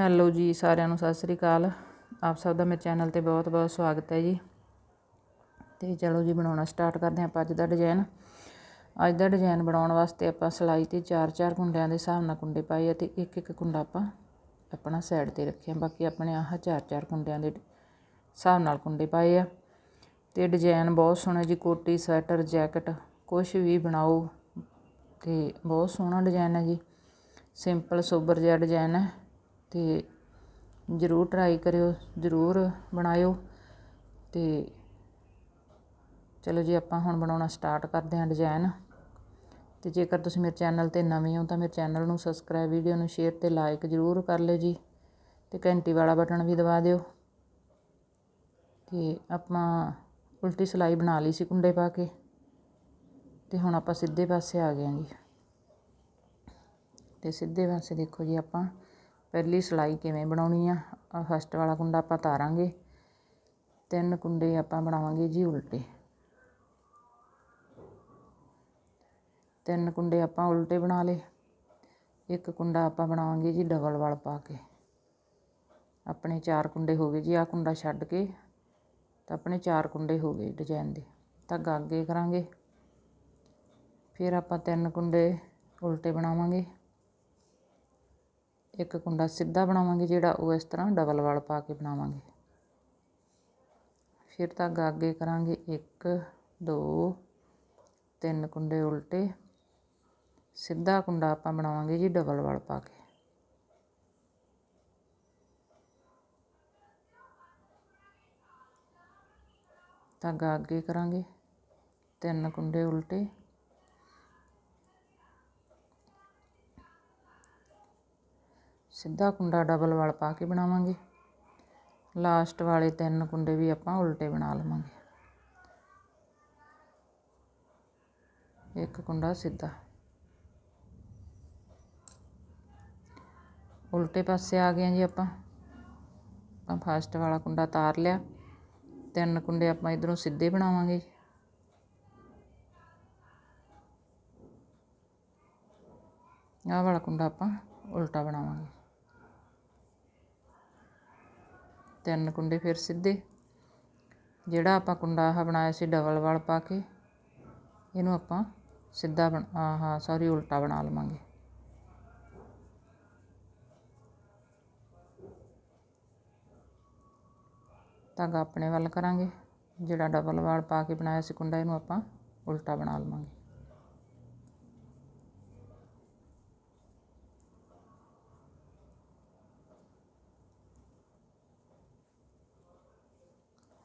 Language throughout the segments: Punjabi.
ਹੈਲੋ ਜੀ ਸਾਰਿਆਂ ਨੂੰ, ਸਤਿ ਸ੍ਰੀ ਅਕਾਲ। ਆਪ ਸਭ ਦਾ ਮੇਰੇ ਚੈਨਲ ਤੇ ਬਹੁਤ ਬਹੁਤ ਸਵਾਗਤ ਹੈ ਜੀ। ਤੇ ਚਲੋ ਜੀ, ਬਣਾਉਣਾ ਸਟਾਰਟ ਕਰਦੇ ਹਾਂ ਆਪਾਂ ਅੱਜ ਦਾ ਡਿਜ਼ਾਈਨ। ਅੱਜ ਦਾ ਡਿਜ਼ਾਈਨ ਬਣਾਉਣ ਵਾਸਤੇ ਆਪਾਂ ਸਲਾਈ ਤੇ 4-4 ਕੁੰਡਿਆਂ ਦੇ ਹਿਸਾਬ ਨਾਲ ਕੁੰਡੇ ਪਾਏ ਅਤੇ ਇੱਕ ਇੱਕ ਕੁੰਡਾ ਆਪਾਂ ਆਪਣਾ ਸਾਈਡ ਤੇ ਰੱਖਿਆ। ਬਾਕੀ ਆਪਣੇ ਆਹ 4-4 ਕੁੰਡਿਆਂ ਦੇ ਹਿਸਾਬ ਨਾਲ ਕੁੰਡੇ ਪਾਏ ਆ। ਤੇ ਡਿਜ਼ਾਈਨ ਬਹੁਤ ਸੋਹਣਾ ਜੀ, ਕੋਟੀ, ਸਵੈਟਰ, ਜੈਕਟ ਕੁਝ ਵੀ ਬਣਾਓ ਤੇ ਬਹੁਤ ਸੋਹਣਾ ਡਿਜ਼ਾਈਨ ਹੈ ਜੀ। ਸਿੰਪਲ ਸੋਬਰ ਜਿਹਾ ਡਿਜ਼ਾਈਨ ਹੈ। ਅਤੇ ਜ਼ਰੂਰ ਟਰਾਈ ਕਰਿਓ, ਜ਼ਰੂਰ ਬਣਾਇਓ ਅਤੇ ਚਲੋ ਜੀ ਆਪਾਂ ਹੁਣ ਬਣਾਉਣਾ ਸਟਾਰਟ ਕਰਦੇ ਹਾਂ ਡਿਜ਼ਾਇਨ ਅਤੇ ਜੇਕਰ ਤੁਸੀਂ ਮੇਰੇ ਚੈਨਲ ਤੇ ਨਵੇਂ ਹੋ ਤਾਂ ਮੇਰੇ ਚੈਨਲ ਨੂੰ ਸਬਸਕ੍ਰਾਈਬ ਵੀਡੀਓ ਨੂੰ ਸ਼ੇਅਰ ਅਤੇ ਲਾਈਕ ਜ਼ਰੂਰ ਕਰ ਲਿਓ ਜੀ ਅਤੇ ਘੰਟੀ ਵਾਲਾ ਬਟਨ ਵੀ ਦਬਾ ਦਿਓ ਅਤੇ ਆਪਾਂ ਉਲਟੀ ਸਿਲਾਈ ਬਣਾ ਲਈ ਸੀ ਕੁੰਡੇ ਪਾ ਕੇ ਅਤੇ ਹੁਣ ਆਪਾਂ ਸਿੱਧੇ ਪਾਸੇ ਆ ਗਏ ਹਾਂ ਜੀ ਅਤੇ ਸਿੱਧੇ ਪਾਸੇ ਦੇਖੋ ਜੀ ਆਪਾਂ ਪਹਿਲੀ ਸਿਲਾਈ ਕਿਵੇਂ ਬਣਾਉਣੀ ਆ? ਫਸਟ ਵਾਲਾ ਕੁੰਡਾ ਆਪਾਂ ਤਾਰਾਂਗੇ। ਤਿੰਨ ਕੁੰਡੇ ਆਪਾਂ ਬਣਾਵਾਂਗੇ ਜੀ ਉਲਟੇ। ਤਿੰਨ ਕੁੰਡੇ ਆਪਾਂ ਉਲਟੇ ਬਣਾ ਲਏ। ਇੱਕ ਕੁੰਡਾ ਆਪਾਂ ਬਣਾਵਾਂਗੇ ਜੀ ਡਬਲ ਵਾਲ ਪਾ ਕੇ। ਆਪਣੇ ਚਾਰ ਕੁੰਡੇ ਹੋ ਗਏ ਜੀ, ਆਹ ਕੁੰਡਾ ਛੱਡ ਕੇ ਤਾਂ ਆਪਣੇ ਚਾਰ ਕੁੰਡੇ ਹੋ ਗਏ ਡਿਜ਼ਾਈਨ ਦੇ। ਤਾਂ ਅੱਗੇ ਕਰਾਂਗੇ। ਫਿਰ ਆਪਾਂ ਤਿੰਨ ਕੁੰਡੇ ਉਲਟੇ ਬਣਾਵਾਂਗੇ। ਇੱਕ ਕੁੰਡਾ ਸਿੱਧਾ ਬਣਾਵਾਂਗੇ ਜਿਹੜਾ ਉਹ ਇਸ ਤਰ੍ਹਾਂ ਡਬਲ ਵਾਲ ਪਾ ਕੇ ਬਣਾਵਾਂਗੇ। ਫਿਰ ਧਾਗਾ ਅੱਗੇ ਕਰਾਂਗੇ 1 2 ਤਿੰਨ ਕੁੰਡੇ ਉਲਟੇ। ਸਿੱਧਾ ਕੁੰਡਾ ਆਪਾਂ ਬਣਾਵਾਂਗੇ ਜੀ ਡਬਲ ਵਾਲ ਪਾ ਕੇ। ਧਾਗਾ ਅੱਗੇ ਕਰਾਂਗੇ ਤਿੰਨ ਕੁੰਡੇ ਉਲਟੇ। ਸਿੱਧਾ ਕੁੰਡਾ ਡਬਲ ਵਾਲ ਪਾ ਕੇ ਬਣਾਵਾਂਗੇ। ਲਾਸਟ ਵਾਲੇ ਤਿੰਨ ਕੁੰਡੇ ਵੀ ਆਪਾਂ ਉਲਟੇ ਬਣਾ ਲਵਾਂਗੇ। ਇੱਕ ਕੁੰਡਾ ਸਿੱਧਾ। ਉਲਟੇ ਪਾਸੇ ਆ ਗਏ ਜੀ ਆਪਾਂ। ਆਪਾਂ ਫਸਟ ਵਾਲਾ ਕੁੰਡਾ ਤਾਰ ਲਿਆ। ਤਿੰਨ ਕੁੰਡੇ ਆਪਾਂ ਇਧਰੋਂ ਸਿੱਧੇ ਬਣਾਵਾਂਗੇ ਆਹ ਵਾਲਾ ਕੁੰਡਾ ਆਪਾਂ ਉਲਟਾ ਬਣਾਵਾਂਗੇ। ਤਿੰਨ ਕੁੰਡੇ ਫਿਰ ਸਿੱਧੇ। ਜਿਹੜਾ ਆਪਾਂ ਕੁੰਡਾ ਆਹ ਬਣਾਇਆ ਸੀ ਡਬਲ ਵਾਲ ਪਾ ਕੇ, ਇਹਨੂੰ ਆਪਾਂ ਸਿੱਧਾ ਬਣਾ, ਆਹ ਸੌਰੀ ਉਲਟਾ ਬਣਾ ਲਵਾਂਗੇ। ਧਾਗਾ ਆਪਣੇ ਵੱਲ ਕਰਾਂਗੇ। ਜਿਹੜਾ ਡਬਲ ਵਾਲ ਪਾ ਕੇ ਬਣਾਇਆ ਸੀ ਕੁੰਡਾ, ਇਹਨੂੰ ਆਪਾਂ ਉਲਟਾ ਬਣਾ ਲਵਾਂਗੇ।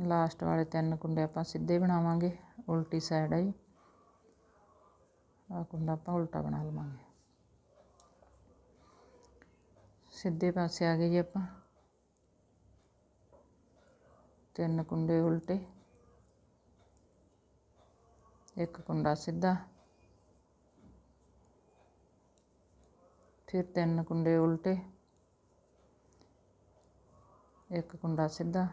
ਲਾਸਟ ਵਾਲੇ ਤਿੰਨ ਕੁੰਡੇ ਆਪਾਂ ਸਿੱਧੇ ਬਣਾਵਾਂਗੇ, ਉਲਟੀ ਸਾਈਡ ਹੈ ਜੀ। ਆ ਕੁੰਡਾ ਆਪਾਂ ਉਲਟਾ ਬਣਾ ਲਵਾਂਗੇ। ਸਿੱਧੇ ਪਾਸੇ ਆ ਗਏ ਜੀ ਆਪਾਂ। ਤਿੰਨ ਕੁੰਡੇ ਉਲਟੇ। ਇੱਕ ਕੁੰਡਾ ਸਿੱਧਾ। ਫਿਰ ਤਿੰਨ ਕੁੰਡੇ ਉਲਟੇ। ਇੱਕ ਕੁੰਡਾ ਸਿੱਧਾ।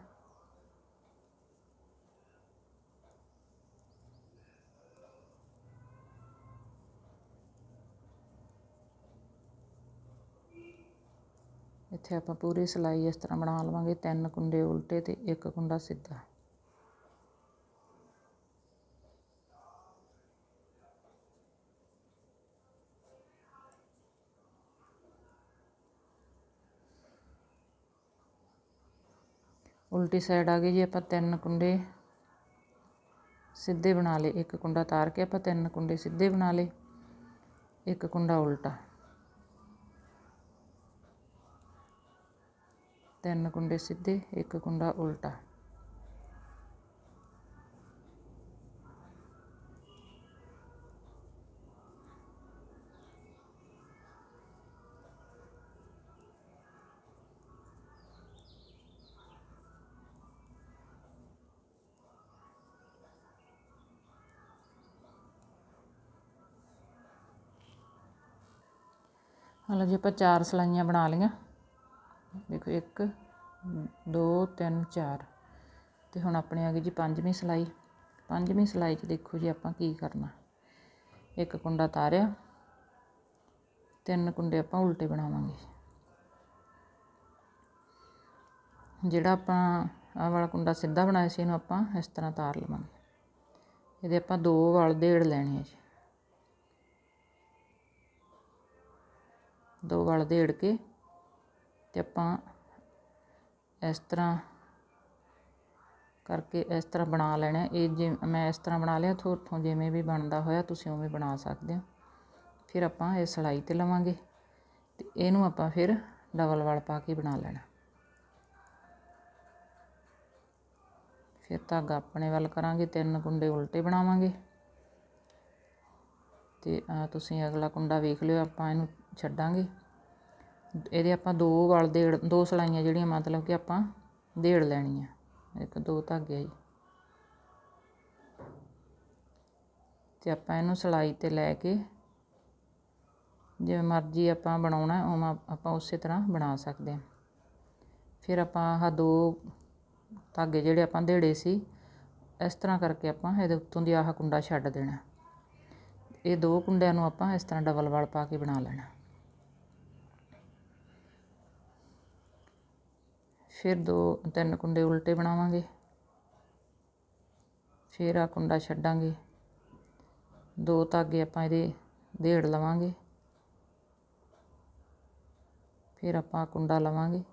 ਇੱਥੇ ਆਪਾਂ ਪੂਰੀ ਸਿਲਾਈ ਇਸ ਤਰ੍ਹਾਂ ਬਣਾ ਲਵਾਂਗੇ, ਤਿੰਨ ਕੁੰਡੇ ਉਲਟੇ ਤੇ ਇੱਕ ਕੁੰਡਾ ਸਿੱਧਾ। ਉਲਟੀ ਸਾਈਡ ਆ ਗਈ ਜੀ, ਆਪਾਂ ਤਿੰਨ ਕੁੰਡੇ ਸਿੱਧੇ ਬਣਾ ਲਏ। ਇੱਕ ਕੁੰਡਾ ਤਾਰ ਕੇ ਆਪਾਂ ਤਿੰਨ ਕੁੰਡੇ ਸਿੱਧੇ ਬਣਾ ਲਏ। ਇੱਕ ਕੁੰਡਾ ਉਲਟਾ। ਤਿੰਨ ਕੁੰਡੇ ਸਿੱਧੇ ਇੱਕ ਕੁੰਡਾ ਉਲਟਾ। ਹਲੋ ਜੀ ਆਪਾਂ ਚਾਰ ਸਲਾਈਆਂ ਬਣਾ ਲਈਆਂ। ਦੇਖੋ ਇੱਕ, ਦੋ, ਤਿੰਨ, ਚਾਰ। ਤੇ ਹੁਣ ਆਪਣੇ ਆ ਗਈ ਜੀ ਪੰਜਵੀਂ ਸਲਾਈ। ਪੰਜਵੀਂ ਸਲਾਈ 'ਚ ਦੇਖੋ ਜੀ ਆਪਾਂ ਕੀ ਕਰਨਾ। ਇੱਕ ਕੁੰਡਾ ਤਾਰਿਆ। ਤਿੰਨ ਕੁੰਡੇ ਆਪਾਂ ਉਲਟੇ ਬਣਾਵਾਂਗੇ। ਜਿਹੜਾ ਆਪਾਂ ਆਹ ਵਾਲਾ ਕੁੰਡਾ ਸਿੱਧਾ ਬਣਾਇਆ ਸੀ, ਇਹਨੂੰ ਆਪਾਂ ਇਸ ਤਰ੍ਹਾਂ ਤਾਰ ਲਵਾਂਗੇ। ਇਹਦੇ ਆਪਾਂ ਦੋ ਵਲ ਦੇੜ ਲੈਣੇ ਆ ਜੀ। ਦੋ ਵਲ ਦੇੜ ਕੇ ਤੇ ਆਪਾਂ ਇਸ ਤਰ੍ਹਾਂ ਕਰਕੇ ਇਸ ਤਰ੍ਹਾਂ ਬਣਾ ਲੈਣਾ ਇਹ ਜੇ ਮੈਂ ਇਸ ਤਰ੍ਹਾਂ ਬਣਾ ਲਿਆ ਥੋਥੋਂ ਜਿਵੇਂ ਵੀ ਬਣਦਾ ਹੋਇਆ ਤੁਸੀਂ ਉਵੇਂ ਬਣਾ ਸਕਦੇ ਹੋ। ਫਿਰ ਆਪਾਂ ਇਹ ਸਲਾਈ ਤੇ ਲਵਾਂਗੇ ਤੇ ਇਹਨੂੰ ਆਪਾਂ ਫਿਰ ਡਬਲ ਵਾਲ ਪਾ ਕੇ ਬਣਾ ਲੈਣਾ। ਫਿਰ ਧਾਗਾ ਆਪਣੇ ਵੱਲ ਕਰਾਂਗੇ, ਤਿੰਨ ਕੁੰਡੇ ਉਲਟੇ ਬਣਾਵਾਂਗੇ। ਤੇ ਆ ਤੁਸੀਂ ਅਗਲਾ ਕੁੰਡਾ ਵੇਖ ਲਿਓ, ਆਪਾਂ ਇਹਨੂੰ ਛੱਡਾਂਗੇ। ਇਹਦੇ ਆਪਾਂ ਦੋ ਵਲ ਦੇੜ, ਦੋ ਸਲਾਈਆਂ ਜਿਹੜੀਆਂ ਮਤਲਬ ਕਿ ਆਪਾਂ ਦੇੜ ਲੈਣੀਆਂ। ਇੱਕ ਦੋ ਧਾਗੇ ਜੀ। ਤੇ ਆਪਾਂ ਇਹਨੂੰ ਸਲਾਈ ਤੇ ਲੈ ਕੇ ਜਿਵੇਂ ਮਰਜ਼ੀ ਆਪਾਂ ਬਣਾਉਣਾ, ਉਵੇਂ ਆਪਾਂ ਉਸੇ ਤਰ੍ਹਾਂ ਬਣਾ ਸਕਦੇ ਹਾਂ। ਫਿਰ ਆਪਾਂ ਆਹ ਦੋ ਧਾਗੇ ਜਿਹੜੇ ਆਪਾਂ ਦੇੜੇ ਸੀ, ਇਸ ਤਰ੍ਹਾਂ ਕਰਕੇ ਆਪਾਂ ਇਹਦੇ ਉੱਤੋਂ ਦੀ ਆਹ ਕੁੰਡਾ ਛੱਡ ਦੇਣਾ। ਇਹ ਦੋ ਕੁੰਡਿਆਂ ਨੂੰ ਆਪਾਂ ਇਸ ਤਰ੍ਹਾਂ ਡਬਲ ਵਾਲ ਪਾ ਕੇ ਬਣਾ ਲੈਣਾ। ਫਿਰ ਦੋ, ਤਿੰਨ ਕੁੰਡੇ ਉਲਟੇ ਬਣਾਵਾਂਗੇ। ਫਿਰ ਆ ਕੁੰਡਾ ਛੱਡਾਂਗੇ। ਦੋ ਧਾਗੇ ਆਪਾਂ ਇਹਦੇ ਦੇੜ ਲਵਾਂਗੇ। ਫਿਰ ਆਪਾਂ ਕੁੰਡਾ ਲਵਾਂਗੇ।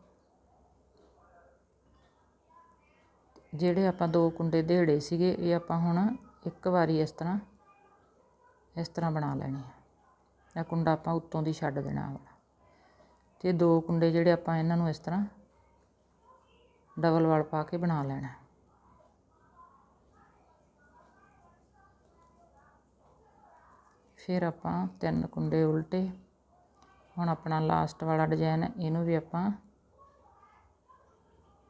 ਜਿਹੜੇ ਆਪਾਂ ਦੋ ਕੁੰਡੇ ਦੇੜੇ ਸੀਗੇ, ਇਹ ਆਪਾਂ ਹੁਣ ਇੱਕ ਵਾਰੀ ਇਸ ਤਰ੍ਹਾਂ ਇਸ ਤਰ੍ਹਾਂ ਬਣਾ ਲੈਣੇ ਆ। ਇਹ ਕੁੰਡਾ ਆਪਾਂ ਉੱਤੋਂ ਦੀ ਛੱਡ ਦੇਣਾ ਵਾਲਾ ਤੇ ਦੋ ਕੁੰਡੇ ਜਿਹੜੇ ਆਪਾਂ ਇਹਨਾਂ ਨੂੰ ਇਸ ਤਰ੍ਹਾਂ ਡਬਲ ਵਾਲ ਪਾ ਕੇ ਬਣਾ ਲੈਣਾ। ਫਿਰ ਆਪਾਂ ਤਿੰਨ ਕੁੰਡੇ ਉਲਟੇ, ਹੁਣ ਆਪਣਾ ਲਾਸਟ ਵਾਲਾ ਡਿਜ਼ਾਈਨ ਇਹਨੂੰ ਵੀ ਆਪਾਂ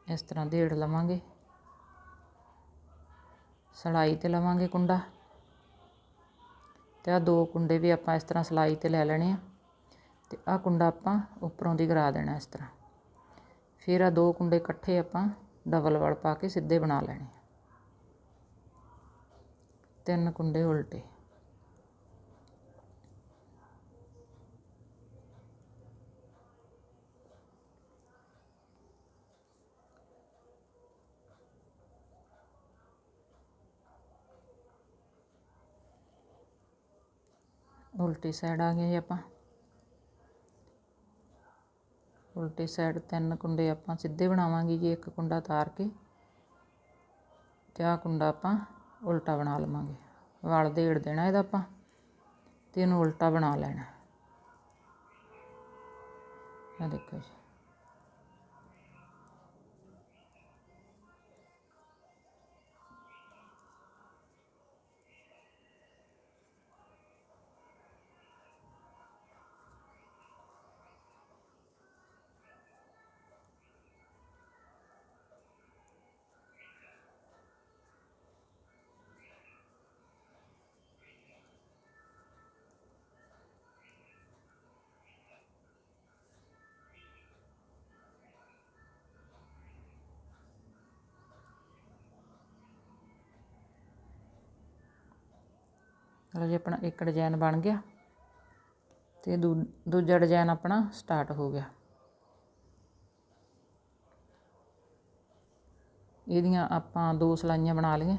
ਇਸ ਤਰ੍ਹਾਂ ਦੇੜ ਲਵਾਂਗੇ। ਸਲਾਈ ਤੇ ਲਵਾਂਗੇ ਕੁੰਡਾ। ਤੇ ਆ ਦੋ ਕੁੰਡੇ ਵੀ ਆਪਾਂ ਇਸ ਤਰ੍ਹਾਂ ਸਲਾਈ ਤੇ ਲੈ ਲੈਣੇ ਆ। ਤੇ ਆ ਕੁੰਡਾ ਆਪਾਂ ਉੱਪਰੋਂ ਦੀ ਕਰਾ ਦੇਣਾ ਇਸ ਤਰ੍ਹਾਂ। ਫਿਰ ਆ ਦੋ ਕੁੰਡੇ ਇਕੱਠੇ ਆਪਾਂ ਡਬਲ ਵਲ ਪਾ ਕੇ ਸਿੱਧੇ ਬਣਾ ਲੈਣੇ ਤਿੰਨ ਕੁੰਡੇ ਉਲਟੇ। ਉਲਟੀ ਸਾਈਡ ਆ ਗਏ ਜੀ ਆਪਾਂ। ਉਲਟੀ ਸਾਈਡ ਤਿੰਨ ਕੁੰਡੇ ਆਪਾਂ ਸਿੱਧੇ ਬਣਾਵਾਂਗੇ ਜੀ, ਇੱਕ ਕੁੰਡਾ ਤਾਰ ਕੇ ਤੇ ਆਹ ਕੁੰਡਾ ਆਪਾਂ ਉਲਟਾ ਬਣਾ ਲਵਾਂਗੇ। ਵਲ ਦੇੜ ਦੇਣਾ ਇਹਦਾ ਆਪਾਂ ਤੇ ਇਹਨੂੰ ਉਲਟਾ ਬਣਾ ਲੈਣਾ। ਆ ਦੇਖੋ ਜੀ। ਚਲੋ ਜੀ, ਆਪਣਾ ਇੱਕ ਡਿਜ਼ਾਈਨ ਬਣ ਗਿਆ ਤੇ ਦੂ, ਦੂਜਾ ਡਿਜ਼ਾਈਨ ਆਪਣਾ ਸਟਾਰਟ ਹੋ ਗਿਆ। ਇਹਦੀਆਂ ਆਪਾਂ ਦੋ ਸਲਾਈਆਂ ਬਣਾ ਲਈਆਂ।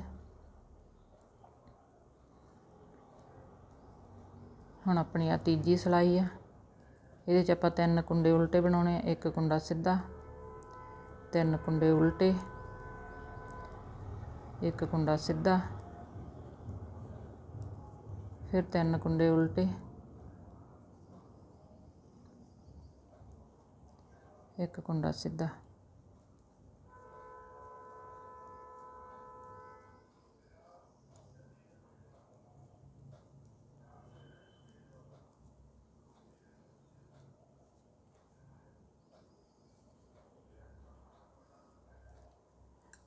ਹੁਣ ਆਪਣੀ ਆ ਤੀਜੀ ਸਲਾਈ ਆ। ਇਹਦੇ 'ਚ ਆਪਾਂ ਤਿੰਨ ਕੁੰਡੇ ਉਲਟੇ ਬਣਾਉਣੇ ਆ, ਇੱਕ ਕੁੰਡਾ ਸਿੱਧਾ, ਤਿੰਨ ਕੁੰਡੇ ਉਲਟੇ, ਇੱਕ ਕੁੰਡਾ ਸਿੱਧਾ ਫਿਰ ਤਿੰਨ ਕੁੰਡੇ ਉਲਟੇ। ਇੱਕ ਕੁੰਡਾ ਸਿੱਧਾ।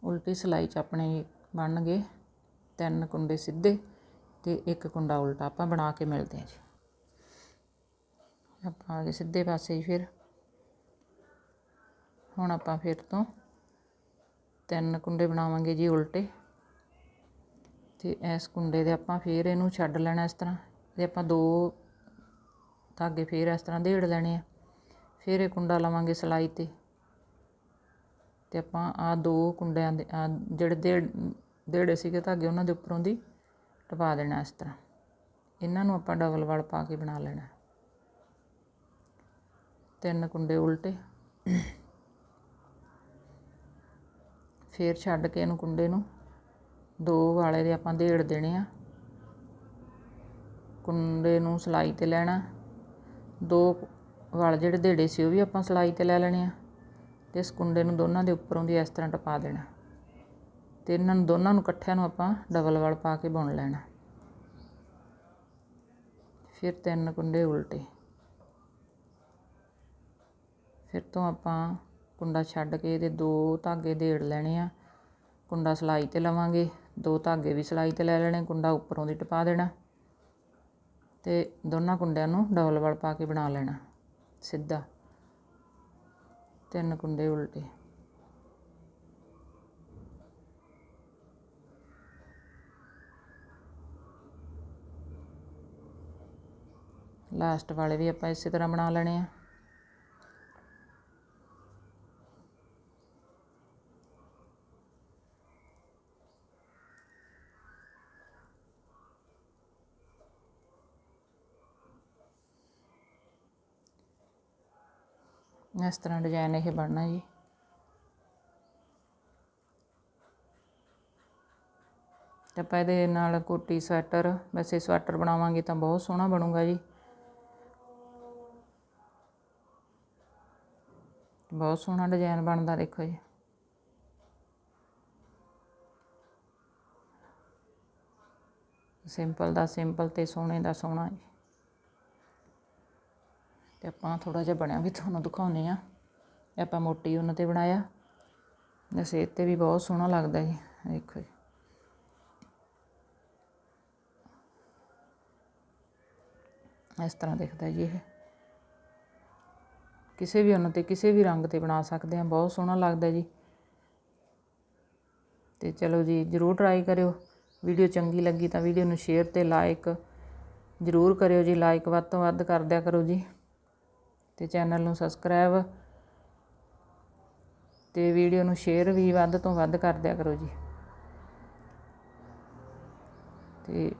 ਉਲਟੀ ਸਲਾਈ 'ਚ ਆਪਣੇ ਬਣ ਗਏ। ਤਿੰਨ ਕੁੰਡੇ ਸਿੱਧੇ। ਤੇ ਇੱਕ ਕੁੰਡਾ ਉਲਟਾ ਆਪਾਂ ਬਣਾ ਕੇ ਮਿਲਦੇ ਹਾਂ ਜੀ। ਆਪਾਂ ਆ ਗਏ ਸਿੱਧੇ ਪਾਸੇ ਹੀ ਫਿਰ। ਹੁਣ ਆਪਾਂ ਫਿਰ ਤੋਂ ਤਿੰਨ ਕੁੰਡੇ ਬਣਾਵਾਂਗੇ ਜੀ ਉਲਟੇ। ਤੇ ਇਸ ਕੁੰਡੇ ਦੇ ਆਪਾਂ ਫਿਰ ਇਹਨੂੰ ਛੱਡ ਲੈਣਾ ਇਸ ਤਰ੍ਹਾਂ। ਤੇ ਆਪਾਂ ਦੋ ਧਾਗੇ ਫਿਰ ਇਸ ਤਰ੍ਹਾਂ ਦੇੜ ਲੈਣੇ ਆ। ਫਿਰ ਇਹ ਕੁੰਡਾ ਲਵਾਂਗੇ ਸਲਾਈ ਤੇ। ਤੇ ਆਪਾਂ ਆ ਦੋ ਕੁੰਡਿਆਂ ਦੇ, ਆਹ ਜਿਹੜੇ ਦੇ ਦੇੜੇ ਸੀਗੇ ਧਾਗੇ ਉਹਨਾਂ ਦੇ ਉੱਪਰੋਂ ਦੀ ਟਪਾ ਦੇਣਾ ਇਸ ਤਰ੍ਹਾਂ। ਇਹਨਾਂ ਨੂੰ ਆਪਾਂ ਡਬਲ ਵਲ ਪਾ ਕੇ ਬਣਾ ਲੈਣਾ। ਤਿੰਨ ਕੁੰਡੇ ਉਲਟੇ। ਫੇਰ ਛੱਡ ਕੇ ਇਹਨੂੰ ਕੁੰਡੇ ਨੂੰ ਦੋ ਵਾਲੇ ਦੇ ਆਪਾਂ ਦੇੜ ਦੇਣੇ ਆ। ਕੁੰਡੇ ਨੂੰ ਸਲਾਈ ਤੇ ਲੈਣਾ। ਦੋ ਵਾਲ ਜਿਹੜੇ ਦੇੜੇ ਸੀ ਉਹ ਵੀ ਆਪਾਂ ਸਲਾਈ ਤੇ ਲੈ ਲੈਣੇ ਆ। ਤੇ ਇਸ ਕੁੰਡੇ ਨੂੰ ਦੋਨਾਂ ਦੇ ਉੱਪਰੋਂ ਦੀ ਇਸ ਤਰ੍ਹਾਂ ਟਪਾ ਦੇਣਾ। ਅਤੇ ਇਹਨਾਂ ਨੂੰ ਦੋਨਾਂ ਨੂੰ ਇਕੱਠਿਆਂ ਨੂੰ ਆਪਾਂ ਡਬਲ ਵਾਲ ਪਾ ਕੇ ਬੁਣ ਲੈਣਾ। ਫਿਰ ਤਿੰਨ ਕੁੰਡੇ ਉਲਟੇ। ਫਿਰ ਤੋਂ ਆਪਾਂ ਕੁੰਡਾ ਛੱਡ ਕੇ ਇਹਦੇ ਦੋ ਧਾਗੇ ਦੇੜ ਲੈਣੇ ਆ। ਕੁੰਡਾ ਸਲਾਈ ਤੇ ਲਵਾਂਗੇ। ਦੋ ਧਾਗੇ ਵੀ ਸਲਾਈ ਤੇ ਲੈ ਲੈਣੇ, ਕੁੰਡਾ ਉੱਪਰੋਂ ਦੀ ਟਪਾ ਦੇਣਾ। ਤੇ ਦੋਨਾਂ ਕੁੰਡਿਆਂ ਨੂੰ ਡਬਲ ਵਾਲ ਪਾ ਕੇ ਬਣਾ ਲੈਣਾ। ਸਿੱਧਾ। ਤਿੰਨ ਕੁੰਡੇ ਉਲਟੇ। ਲਾਸਟ ਵਾਲੇ ਵੀ ਆਪਾਂ ਇਸੇ ਤਰ੍ਹਾਂ ਬਣਾ ਲੈਣੇ ਆ। ਇਸ ਤਰ੍ਹਾਂ ਡਿਜ਼ਾਈਨ ਇਹ ਬਣਨਾ ਜੀ। ਤੇ ਆਪਾਂ ਇਹਦੇ ਨਾਲ ਕੋਟੀ ਸਵੈਟਰ, ਵੈਸੇ ਸਵੈਟਰ ਬਣਾਵਾਂਗੇ ਤਾਂ ਬਹੁਤ ਸੋਹਣਾ ਬਣੂਗਾ ਜੀ। ਬਹੁਤ ਸੋਹਣਾ ਡਿਜ਼ਾਈਨ ਬਣਦਾ, ਦੇਖੋ ਜੀ। ਸਿੰਪਲ ਦਾ ਸਿੰਪਲ ਤੇ ਸੋਹਣੇ ਦਾ ਸੋਹਣਾ ਜੀ। ਤੇ ਆਪਾਂ ਥੋੜਾ ਜਿਹਾ ਬਣਿਆ, ਵੀ ਤੁਹਾਨੂੰ ਦਿਖਾਉਨੇ ਆ ਇਹ ਆਪਾਂ ਮੋਟੀ ਉਹਨਾਂ ਤੇ ਬਣਾਇਆ। ਇਹ ਤੇ ਵੀ ਬਹੁਤ ਸੋਹਣਾ ਲੱਗਦਾ ਜੀ, ਦੇਖੋ ਜੀ। ਇਸ ਤਰ੍ਹਾਂ ਦਿਖਦਾ ਜੀ ਇਹ। ਕਿਸੇ ਵੀ ਉਹਨਾਂ ਤੇ, ਕਿਸੇ ਵੀ ਰੰਗ ਤੇ ਬਣਾ ਸਕਦੇ ਆ ਬਹੁਤ ਸੋਹਣਾ ਲੱਗਦਾ ਜੀ। ਤੇ ਚਲੋ ਜੀ, ਜਰੂਰ ਟਰਾਈ ਕਰਿਓ। ਵੀਡੀਓ ਚੰਗੀ ਲੱਗੀ ਤਾਂ ਵੀਡੀਓ ਨੂੰ ਸ਼ੇਅਰ ਤੇ ਲਾਈਕ ਜਰੂਰ ਕਰਿਓ ਜੀ। ਲਾਈਕ ਵੱਧ ਤੋਂ ਵੱਧ ਕਰ ਦਿਆ ਕਰੋ ਜੀ। ਤੇ ਚੈਨਲ ਨੂੰ ਸਬਸਕ੍ਰਾਈਬ ਤੇ ਵੀਡੀਓ ਨੂੰ ਸ਼ੇਅਰ ਵੀ ਵੱਧ ਤੋਂ ਵੱਧ ਕਰ ਦਿਆ ਕਰੋ ਜੀ। ਤੇ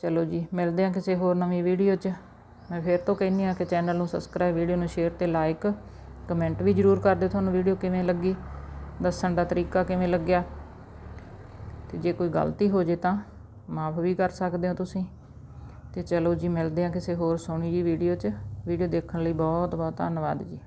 ਚਲੋ ਜੀ, ਮਿਲਦੇ ਹਾਂ ਕਿਸੇ ਹੋਰ ਨਵੀਂ ਵੀਡੀਓ 'ਚ। ਮੈਂ ਫਿਰ ਤੋਂ ਕਹਿੰਦੀ ਆ ਕਿ ਚੈਨਲ ਨੂੰ ਸਬਸਕ੍ਰਾਈਬ ਵੀਡੀਓ ਨੂੰ ਸ਼ੇਅਰ ਤੇ ਲਾਈਕ ਕਮੈਂਟ ਵੀ ਜਰੂਰ ਕਰ ਦਿਓ ਤੁਹਾਨੂੰ ਵੀਡੀਓ ਕਿਵੇਂ ਲੱਗੀ, ਦੱਸਣ ਦਾ ਤਰੀਕਾ ਕਿਵੇਂ ਲੱਗਿਆ। ਤੇ ਜੇ ਕੋਈ ਗਲਤੀ ਹੋ ਜੇ ਤਾਂ ਮਾਫ ਵੀ ਕਰ ਸਕਦੇ ਹੋ ਤੁਸੀਂ। ਤੇ ਚਲੋ ਜੀ, ਮਿਲਦੇ ਹਾਂ ਕਿਸੇ ਹੋਰ ਸੋਹਣੀ ਜੀ ਵੀਡੀਓ 'ਚ। ਵੀਡੀਓ ਦੇਖਣ ਲਈ ਬਹੁਤ ਬਹੁਤ ਧੰਨਵਾਦ ਜੀ।